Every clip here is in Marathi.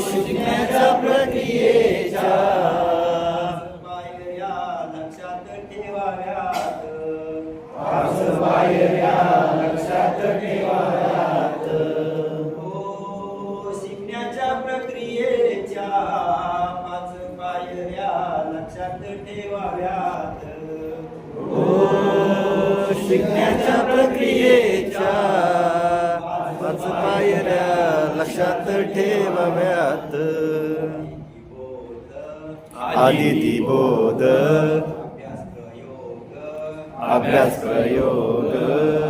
शिकण्याच्या प्रक्रियेच्या पायऱ्या लक्षात ठेवाव्यात पाच पायऱ्या लक्षात ठेवाव्यात. हो शिकण्याच्या प्रक्रियेच्या पाच पायऱ्या लक्षात ठेवाव्यात शिकण्याच्या प्रक्रियेच्या पाच पायऱ्या लक्षात ठेवाव्यात. आदिती बोध अभ्यास प्रयोग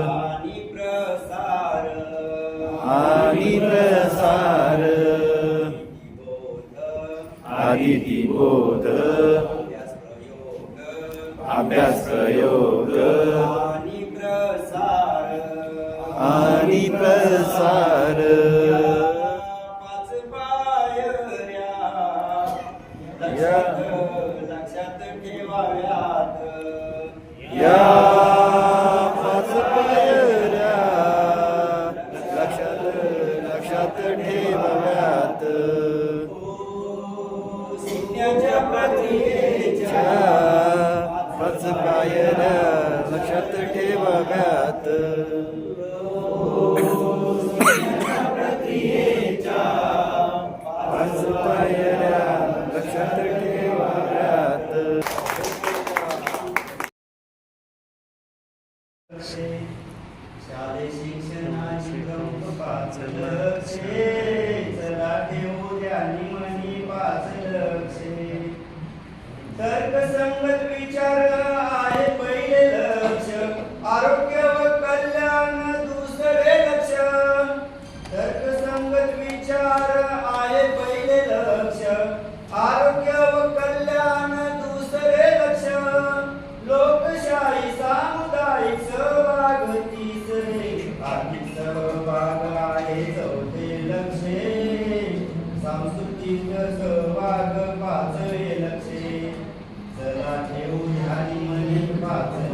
आणि प्रसार. आणि बोध आदिती बोध अभ्यास प्रयोग अभ्यास प्रयोग आणि प्रसार. लक्षात लक्षात ठेवाव्यात या पाच पायऱ्या लक्षात लक्षात ठेवाव्यात शिकण्याच्या प्रक्रियेच्या च्या पाच पायऱ्या लक्षात ठेवाव्यात शालेय शिक्षणाची गंप पाच लक्षे चला ठेवू द्या निमनी पाच लक्षे तर्कसंगत सांस्कृतिक सहभाग पाचवे लक्षे चला ठेवू ध्यानी मनी पाच